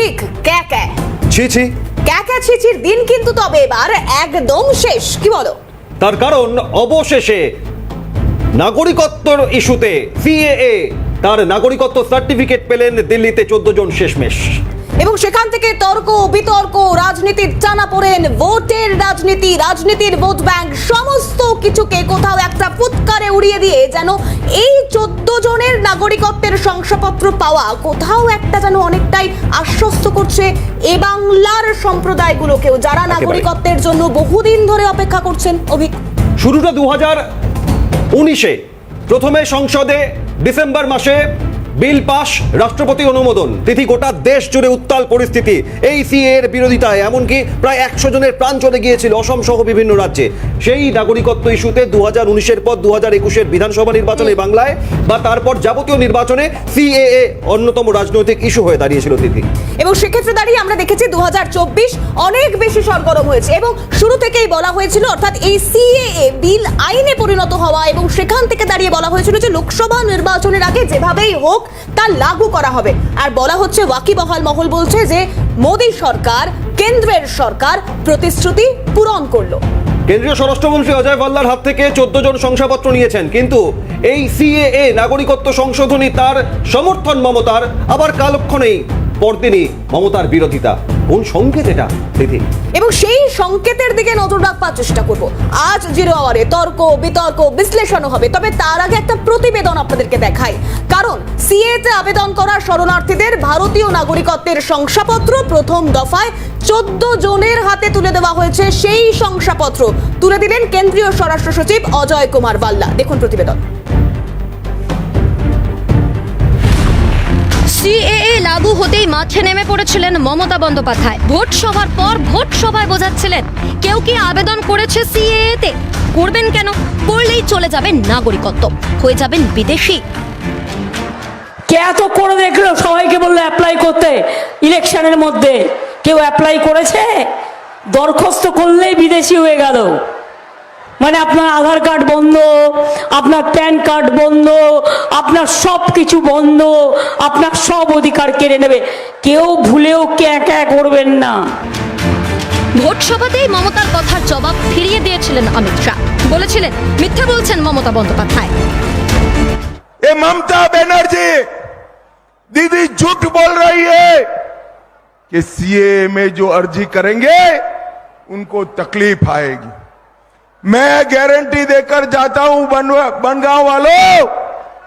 অভিক ক্যা ছি ছি। ক্যা ছিছির দিন কিন্তু তবে এবার একদম শেষ কি বলো? তার কারণ অবশেষে নাগরিকত্বর ইস্যুতে সিএএ তার নাগরিকত্ব সার্টিফিকেট পেলেন দিল্লিতে চোদ্দ জন শেষমেশ। এবং সেখান থেকে তর্ক বিতর্ক রাজনীতির টানা পড়েন ভোটের রাজনীতি রাজনীতির ভোট ব্যাংক সমস্ত কিছুকে কোথাও একটা ফুৎকারে উড়িয়ে দিয়ে যেন এই চোদ্দ জনের নাগরিকত্বের শংসাপত্র পাওয়া কোথাও একটা যেন অনেকটাই আশ্বস্ত করছে এ বাংলার সম্প্রদায়গুলোকেও যারা নাগরিকত্বের জন্য বহুদিন ধরে অপেক্ষা করছেন। অভিক শুরুটা দু হাজার উনিশে। প্রথমে সংসদে ডিসেম্বর মাসে বিল পাশ রাষ্ট্রপতি অনুমোদন। তিথি গোটা দেশ জুড়ে উত্তাল পরিস্থিতি। এই সিএ এর বিরোধিতায়, এমনকি প্রায় একশো জনের প্রাণ চলে গিয়েছিল অসম সহ বিভিন্ন রাজ্যে। সেই নাগরিকত্ব ইস্যুতে দু হাজার উনিশের পর দু হাজার একুশের বিধানসভা নির্বাচনে বাংলায় বা তারপর যাবতীয় নির্বাচনে সিএএ অন্যতম রাজনৈতিক ইস্যু হয়ে দাঁড়িয়েছিল তিথি। এবং সেক্ষেত্রে দাঁড়িয়ে আমরা দেখেছি দু হাজার চব্বিশ অনেক বেশি সরগরম হয়েছে এবং শুরু থেকেই বলা হয়েছিল, অর্থাৎ এই সিএএ বিল আইনে পরিণত হওয়া এবং সেখান থেকে দাঁড়িয়ে হয়েছিল যে লোকসভা নির্বাচনের আগে যেভাবেই হোক তা লাগু করা হবে। আর বলা হচ্ছে ওয়াকিবহাল মহল বলছে যে মোদী সরকার, কেন্দ্রের সরকার প্রতিশ্রুতি পূরণ করল। কেন্দ্রীয় স্বরাষ্ট্রমন্ত্রী অজয় ভাল্লার হাত থেকে চোদ্দ জন শংসাপত্র নিয়েছেন, কিন্তু এই সিএএ, নাগরিকত্ব সংশোধনী, তার সমর্থন মমতার আবার কালক্ষণেই পরদিনই মমতার বিরোধিতা। কোন সংকেত এটা, দিদি? এবং সেই সংকেতের দিকে নজর রাখবার চেষ্টা করব। আজ জিরো আওয়ারে তর্ক, বিতর্ক, বিশ্লেষণও হবে। তবে তার আগে একটা প্রতিবেদন আপনাদেরকে দেখাই। কারণ সিএতে আবেদন করা শরণার্থীদের ভারতীয় নাগরিকত্বের শংসাপত্র প্রথম দফায় চোদ্দ জনের হাতে তুলে দেওয়া হয়েছে। সেই শংসাপত্র তুলে দিলেন কেন্দ্রীয় স্বরাষ্ট্র সচিব অজয় কুমার বাল্লা। দেখুন প্রতিবেদন। লাগু হতেই মাঠে নেমে পড়েছিলেন মমতা বন্দ্যোপাধ্যায়। ভোট সভার পর ভোট সভায় বোঝাচ্ছিলেন, কেউ কি আবেদন করেছে সিএএ তে করবেন কেন? করলেই চলে যাবেন নাগরিকত্ব, হয়ে যাবেন বিদেশি। কে এত করে দেখল সবাইকে বলল অ্যাপ্লাই করতে? ইলেকশনের মধ্যে। কেউ অ্যাপ্লাই করেছে? দরখাস্ত করলেই বিদেশি হয়ে গেল। মানে আপনার আধার কার্ড বন্ধ আপনার প্যান কার্ড বন্ধ আপনার সব কিছু বন্ধ আপনার সব অধিকার কেড়ে নেবে কেউ ভুলেও ক্যা ক্যা করবেন না ভোট সভাতেই মমতার কথার জবাব ফিরিয়ে দিয়েছিলেন অমিত শাহ বলেছিলেন মিথ্যা বলছেন মমতা বন্দ্যোপাধ্যায় ये ममता बनर्जी दीदी झूठ बोल रही है कि सीए में जो अर्जी करेंगे उनको तकलीफ आएगी मैं गारंटी देकर जाता हूं बन- बनगांव वालों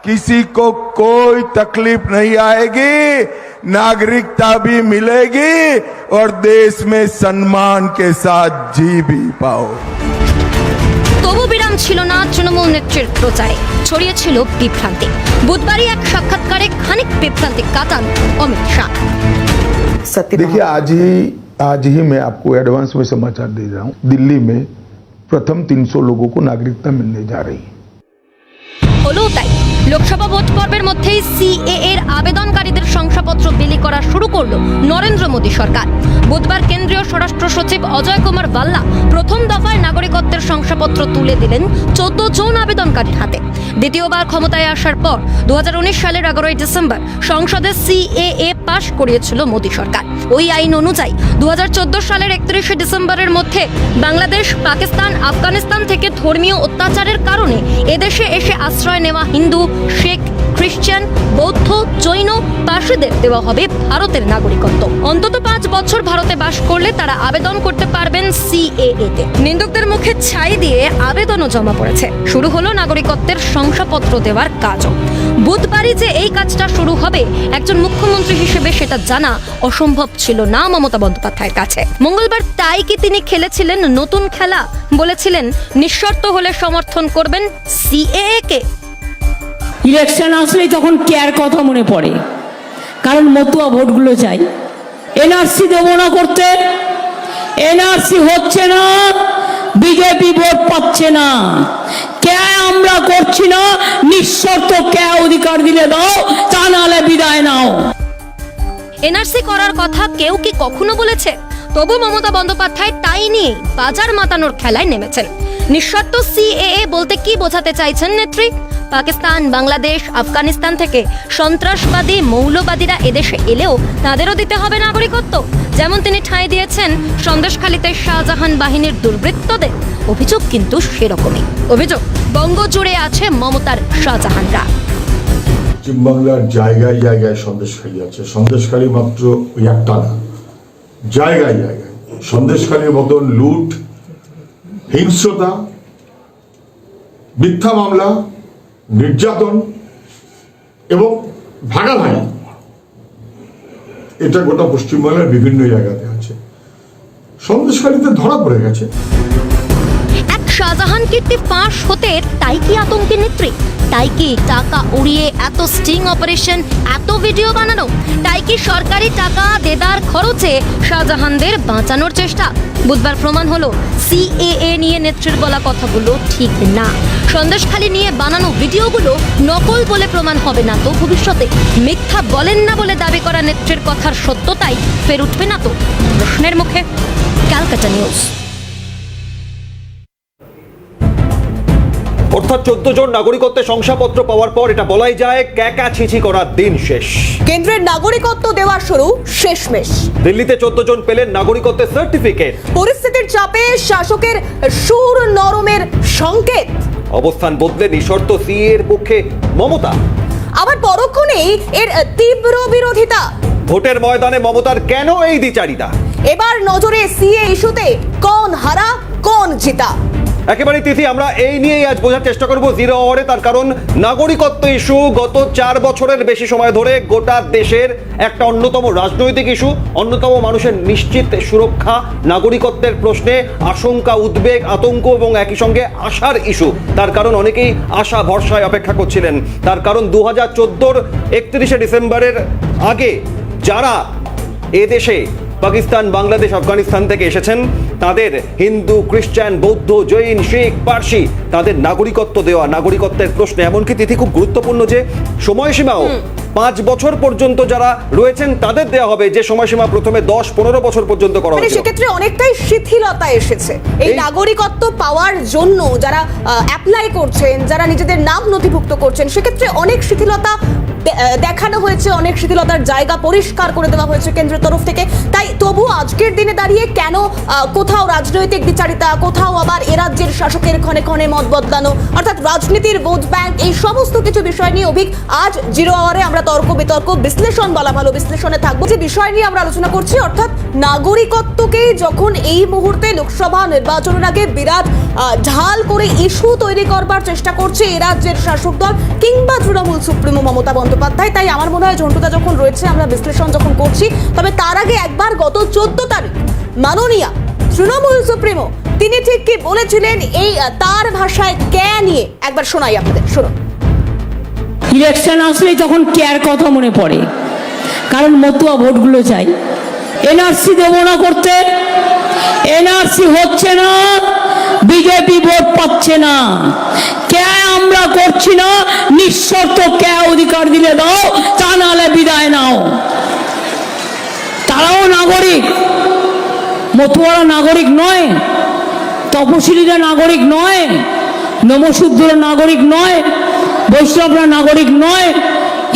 किसी को कोई तकलीफ नहीं आएगी नागरिकता भी मिलेगी और देश में सम्मान के साथ जी भी पाओ তবু বিরাম ছিল না তৃণমূল নেত্রীর প্রচারে ছড়িয়েছিল বিভ্রান্তি বুধবারই এক সাক্ষাৎকারে খানিক বিভ্রান্তি কাটান অমিত শাহ देखिए आज ही आज ही मैं आपको एडवांस में समाचार दे रहा हूँ दिल्ली में प्रथम 300 लोगों को नागरिकता मिलने जा रही है হলো তাই লোকসভা ভোট পর্বের মধ্যেই সিএ এর আবেদনকারীদের শংসাপত্র বিলি করা শুরু করল নরেন্দ্র মোদী সরকার। বুধবার কেন্দ্রীয় স্বরাষ্ট্র সচিব অজয় কুমার বাল্লা প্রথম দফায় নাগরিকত্বের শংসাপত্র তুলে দিলেন চোদ্দ জন আবেদনকারীর হাতে। দ্বিতীয়বার ক্ষমতায় আসার পর দু সালের এগারোই ডিসেম্বর সংসদে সিএএ পাশ করিয়েছিল মোদী সরকার। ওই আইন অনুযায়ী দু হাজার চোদ্দ সালের একত্রিশে ডিসেম্বরের মধ্যে বাংলাদেশ, পাকিস্তান, আফগানিস্তান থেকে ধর্মীয় অত্যাচারের কারণে এদেশে এসে আশ্রয় নেওয়া হিন্দু, শিখ খ্রিস্টান বৌদ্ধ, জৈন, পার্সিদের দেওয়া হবে ভারতের নাগরিকত্ব। অন্তত পাঁচ বছর ভারতে বাস করলে তারা আবেদন করতে পারবেন সিএএ তে নিন্দুকদের মুখে ছাই দিয়ে আবেদনও জমা পড়েছে। শুরু হলো নাগরিকত্বের শংসাপত্র দেওয়ার কাজও। বুধবারই যে এই কাজটা শুরু হবে, একজন মুখ্যমন্ত্রী হিসেবে সেটা জানা অসম্ভব ছিল না মমতা বন্দ্যোপাধ্যায়ের কাছে। মঙ্গলবার তাই কি তিনি খেলেছিলেন নতুন খেলা? বলেছিলেন, নিঃশর্ত হলে সমর্থন করবেন সিএএ কে ইলেকশন আসলেই তখন কেয়ার কথা মনে পড়ে। কারণ মতুয়া ভোটগুলো চাই। এনআরসি দেবো না করতে। এনআরসি হচ্ছে না, বিজেপি ভোট পাচ্ছে না। কে আমরা করছি না, নিঃশর্ত কে অধিকার দিলে দাও, তা নাহলে বিদায় নাও। এনআরসি করার কথা কেউ কি কখনো বলেছে? তবু মমতা বন্দ্যোপাধ্যায় তাই নিয়ে বাজার মাতানোর খেলায় নেমেছেন। নিঃশর্ত সিএএ বলতে কি বোঝাতে চাইছেন নেত্রী? পাকিস্তান, বাংলাদেশ, আফগানিস্তান থেকে সন্ত্রাসবাদী, মৌলবাদীরা এদেশে এলেও তাদেরও দিতে হবে নাগরিকত্ব। যেমন তিনি ঠাঁই দিয়েছেন, সন্দেশখালীতে শাহজাহান বাহিনীর দুর্বৃত্তদের। অভিযোগ কিন্তু সেরকমই। অভিযোগ বঙ্গ জুড়ে আছে মমতার শাহজাহানরা। পশ্চিমবাংলার জায়গায় জায়গায় সন্দেশখালী আছে। সন্দেশখালী মাত্র ওই একটা না। জায়গায় জায়গায়। সন্দেশখালীর মতন লুট, হিংস্রতা, মিথ্যা মামলা নির্যাতন এবং ভাগাভাগি। এটা গোটা পশ্চিমবাংলার বিভিন্ন জায়গাতে আছে। সন্দেশকারীদের ধরা পড়ে গেছে। এক শাহজাহান কীর্তি ফাঁস হতে তাই কি আতঙ্কের নেত্রী? তাই কি টাকা উড়িয়ে এত স্টিং অপারেশন এত ভিডিও বানানো? তাই কি সরকারি টাকা দেদার খরচে শাহজাহানদের বাঁচানোর চেষ্টা। বুধবার প্রমাণ হলো সিএএ নিয়ে নেত্রীর বলা কথাগুলো ঠিক না। সন্দেশখালী নিয়ে বানানো ভিডিওগুলো নকল বলে প্রমাণ হবে না তো ভবিষ্যতে। মিথ্যা বলেন না বলে দাবি করা নেত্রীর কথার সত্যতাই ফের উঠবে না তো। প্রশ্নের মুখে, ক্যালকাটা নিউজ। অর্থাৎ চোদ্দ জন নাগরিকত্বের শংসাপত্র পাওয়ার পর এটা বলাই যায় ক্যাকা ছিছি করার দিন শেষ। কেন্দ্রের নাগরিকত্ব শুরু শেষমেশ। দিল্লিতে চোদ্দ জন পেলেন নাগরিকত্বের সার্টিফিকেট পরিস্থিতির চাপে শাসকের সুর নরমের সংকেত। অবস্থান বদলে নিঃশর্ত সিএ এর পক্ষে মমতা। আবার পরক্ষণেই এর তীব্র বিরোধিতা। ভোটের ময়দানে মমতার কেন এই দ্বিচারিতা? এবার নজরে সিএ ইস্যুতে কোন হারা কোন জিতা। একেবারে তিথি, আমরা এই নিয়েই আজ বোঝার চেষ্টা করব জিরো আওয়ারে তার কারণ, নাগরিকত্ব ইস্যু গত চার বছরের বেশি সময় ধরে গোটা দেশের একটা অন্যতম রাজনৈতিক ইস্যু অন্যতম মানুষের নিশ্চিত সুরক্ষা, নাগরিকত্বের প্রশ্নে আশঙ্কা, উদ্বেগ, আতঙ্ক এবং একই সঙ্গে আশার ইস্যু তার কারণ, অনেকেই আশা, ভরসায় অপেক্ষা করছিলেন। তার কারণ দু হাজার চোদ্দোর একত্রিশে ডিসেম্বরের আগে যারা এদেশে পাকিস্তান, বাংলাদেশ, আফগানিস্তান থেকে এসেছেন তাদের হিন্দু খ্রিস্টান বৌদ্ধ জৈন শিখ পার্সি তাদের নাগরিকত্ব দেওয়া। নাগরিকত্বের প্রশ্নে এমনকি তিথি খুব গুরুত্বপূর্ণ যে সময়সীমাও পাঁচ বছর পর্যন্ত যারা রয়েছেন তাদের দেওয়া হবে যে সময়সীমা প্রথমে দশ পনেরো বছর পর্যন্ত করা মানে হয়েছিল। সেক্ষেত্রে অনেকটাই শিথিলতা এসেছে। এই নাগরিকত্ব পাওয়ার জন্য যারা অ্যাপ্লাই করছেন যারা নিজেদের নাম নথিভুক্ত করছেন সেক্ষেত্রে অনেক শিথিলতা দেখানো হয়েছে, অনেক শিথিলতার জায়গা পরিষ্কার করে দেওয়া হয়েছে কেন্দ্রের তরফ থেকে। তাই তবু আজকের দিনে দাঁড়িয়ে কেন কোথাও রাজনৈতিক বিচারিতা, কোথাও আবার এ রাজ্যের শাসকের ক্ষণে ক্ষণে মত বদলানো, অর্থাৎ রাজনীতির ভোট ব্যাংক, এই সমস্ত কিছু বিষয় নিয়ে অভিক আজ জিরো আওয়ারে আমরা তর্ক বিতর্ক, বিশ্লেষণ বলা ভালো, বিশ্লেষণে থাকব। যে বিষয় নিয়ে আমরা আলোচনা করছি, অর্থাৎ নাগরিকত্বকে যখন এই মুহূর্তে লোকসভা নির্বাচনের আগে বিরাট ঢাল করে ইস্যু তৈরি করবার চেষ্টা করছে এ রাজ্যের শাসক দল কিংবা তৃণমূল সুপ্রিমো মমতা বন্দ্যোপাধ্যায়। তাই আমার মনে হয় ঝন্টুদা যখন রয়েছে, আমরা বিশ্লেষণ যখন করছি, তবে তার আগে একবার গত চোদ্দ তারিখ মাননীয়া তৃণমূল সুপ্রিমো, তিনি ঠিক কি বলেছিলেন, এই তার ভাষায় কে নিয়ে একবার শোনাই আপনাদের। শুনুন। ইলেকশন আসলেই তখন কেয়ার কথা মনে পড়ে। কারণ মতুয়া ভোটগুলো চাই। এনআরসি দেবো না করতে। এনআরসি হচ্ছে না। বিজেপি ভোট পাচ্ছে না। কে আমরা করছি না? নিঃশর্ত কে অধিকার দিলে দাও, তা নাহলে বিদায় নাও। তারাও নাগরিক। মতুয়ারা নাগরিক নয়, তপশিলীরা নাগরিক নয় নমশূদ্ররা নাগরিক নয়, বৈষ্ণবরা নাগরিক নয়,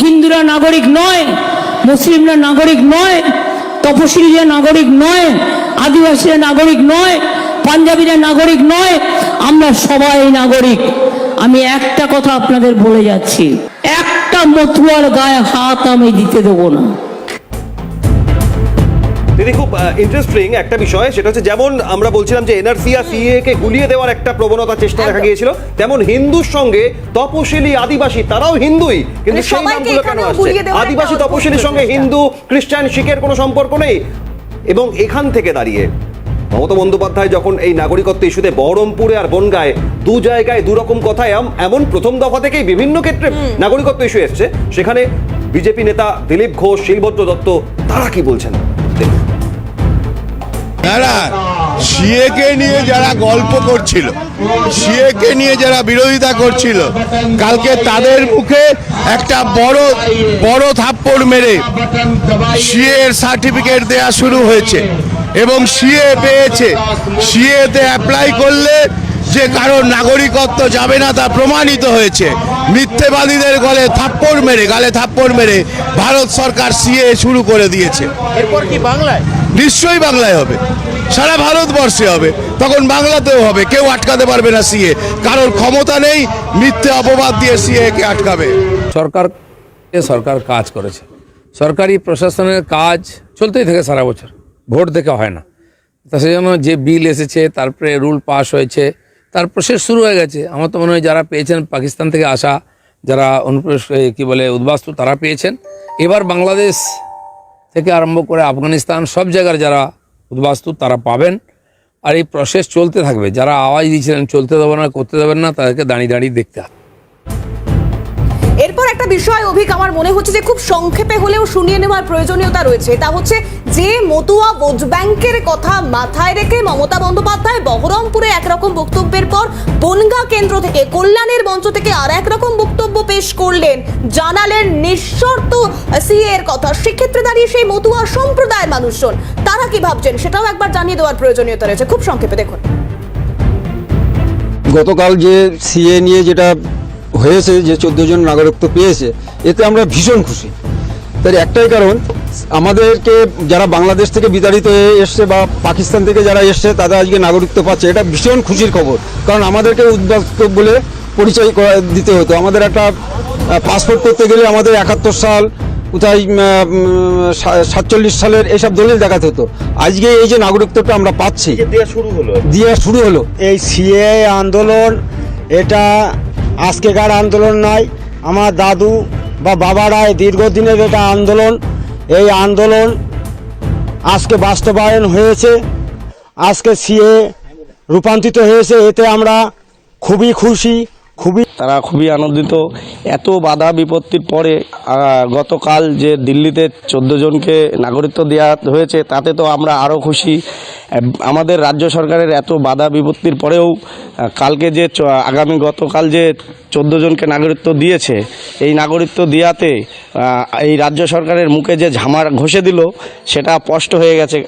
হিন্দুরা নাগরিক নয়, মুসলিমরা নাগরিক নয়, তপশিলীরা নাগরিক নয়, আদিবাসীরা নাগরিক নয় পাঞ্জাবিরা নাগরিক নয় আমরা সবাই নাগরিক। আমি একটা কথা আপনাদের বলে যাচ্ছি একটা মতুয়ার গায়ে হাত আমি দিতে দেবো না। দিদি খুব ইন্টারেস্টিং একটা বিষয় সেটা হচ্ছে যেমন আমরা বলছিলাম যে এনআরসি আর সিএ কে গুলিয়ে দেওয়ার একটা প্রবণতা চেষ্টা দেখা গিয়েছিল তেমন হিন্দুর সঙ্গে তপশিলি আদিবাসী তারাও হিন্দুই কিন্তু মানে সেই নামগুলো কেন আসছে? আদিবাসী তপশিলির সঙ্গে হিন্দু খ্রিস্টান শিখের কোনো সম্পর্ক নেই এবং এখান থেকে দাঁড়িয়ে মমতা বন্দ্যোপাধ্যায় যখন এই নাগরিকত্ব ইস্যুতে বহরমপুরে আর বনগায় দু জায়গায় দু রকম কথা এমন প্রথম দফা থেকেই বিভিন্ন ক্ষেত্রে নাগরিকত্ব ইস্যু এসছে। সেখানে বিজেপি নেতা দিলীপ ঘোষ শিলভদ্র দত্ত তারা কি বলছেন? যারা সিএকে নিয়ে যারা গল্প করছিল সিএকে নিয়ে যারা বিরোধিতা করছিল কালকে তাদের মুখে একটা বড় বড় থাপ্পড় মেরে সিএ এর সার্টিফিকেট দেয়া শুরু হয়েছে। এবং সিএ পেয়েছে। সিএ তে অ্যাপ্লাই করলে যে কারোর নাগরিকত্ব যাবে না তা প্রমাণিত হয়েছে। মিথ্যেবাদীদের গলে থাপ্পড় মেরে গালে থাপ্পড় মেরে ভারত সরকার সিএ শুরু করে দিয়েছে। এরপর কি বাংলায়? নিশ্চয়ই বাংলায় হবে। সারা ভারতবর্ষে হবে। তখন বাংলাতেও হবে। কেউ আটকাতে পারবে না সিএ। কারোর ক্ষমতা নেই মিথ্যে অপবাদ দিয়ে সিএ কে আটকাবে। সরকার সরকার কাজ করেছে। সরকারি প্রশাসনের কাজ চলতেই থাকে সারা বছর। ভোট থেকে হয় না। তা সেই জন্য যে বিল এসেছে তারপরে রুল পাস হয়েছে তার প্রসেস শুরু হয়ে গেছে। আমার তো মনে হয় যারা পেয়েছেন পাকিস্তান থেকে আসা যারা অনুপ্রবেশ এ, কি বলে উদ্বাস্তু তারা পেয়েছেন। এবার বাংলাদেশ থেকে আরম্ভ করে আফগানিস্তান সব জায়গার যারা উদ্বাস্তু তারা পাবেন। আর এই প্রসেস চলতে থাকবে। যারা আওয়াজ দিয়েছিলেন চলতে দেবে না করতে দেবেন না তাদেরকে দাঁড়িয়ে দাঁড়িয়ে দেখতে হবে। বিষয় অভিক, আমার মনে হচ্ছে যে খুব সংক্ষেপে হলেও শুনিয়ে নেওয়ার প্রয়োজনীয়তা রয়েছে। তা হচ্ছে যে মতুয়া ভোট ব্যাংকের কথা মাথায় রেখে মমতা বন্দ্যোপাধ্যায় বহরমপুরে একরকম বক্তব্যের পর বনগা কেন্দ্র থেকে কল্যাণের মঞ্চ থেকে আর একরকম বক্তব্য পেশ করলেন। জানালেন নিঃশর্ত সিএ এর কথা। সেক্ষেত্রে দাঁড়িয়ে সেই মতুয়া সম্প্রদায়ের মানুষজন, তারা কি ভাবছেন? সেটাও একবার জানিয়ে দেওয়ার প্রয়োজনীয়তা রয়েছে। খুব সংক্ষেপে দেখুন। গতকাল যে সিএ নিয়ে যেটা হয়েছে যে চোদ্দ জন নাগরিকত্ব পেয়েছে এতে আমরা ভীষণ খুশি। তার একটাই কারণ আমাদেরকে যারা বাংলাদেশ থেকে বিতাড়িত হয়ে এসছে বা পাকিস্তান থেকে যারা এসছে তারা আজকে নাগরিকত্ব পাচ্ছে এটা ভীষণ খুশির খবর। কারণ আমাদেরকে উদ্বাস্ত বলে পরিচয় করা- দিতে হতো। আমাদের একটা পাসপোর্ট করতে গেলে আমাদের একাত্তর সাল কোথায় সাতচল্লিশ সালের এইসব দলিল দেখাতে হতো। আজকে এই যে নাগরিকত্বটা আমরা পাচ্ছি দেওয়া শুরু হলো। দিয়ে শুরু হলো। এই সিএ আন্দোলন এটা আজকেকার আন্দোলন নয়, আমার দাদু বা বাবারা এই দীর্ঘদিনের এটা আন্দোলন। এই আন্দোলন আজকে বাস্তবায়ন হয়েছে। আজকে সিএ রূপান্তরিত হয়েছে, এতে আমরা খুবই খুশি। খুবই তারা খুবই আনন্দিত। এত বাধা বিপত্তির পরে গতকাল যে দিল্লিতে চোদ্দ জনকে নাগরিকত্ব দেওয়া হয়েছে, তাতে তো আমরা আরও খুশি। আমাদের রাজ্য সরকারের এত বাধা বিপত্তির পরেও কালকে যে আগামী গতকাল যে চোদ্দ জনকে নাগরিকত্ব দিয়েছে, এই নাগরিকত্ব দেওয়াতে এই রাজ্য সরকারের মুখে যে ঝামার ঘষে দিল, সেটা স্পষ্ট হয়ে গেছে।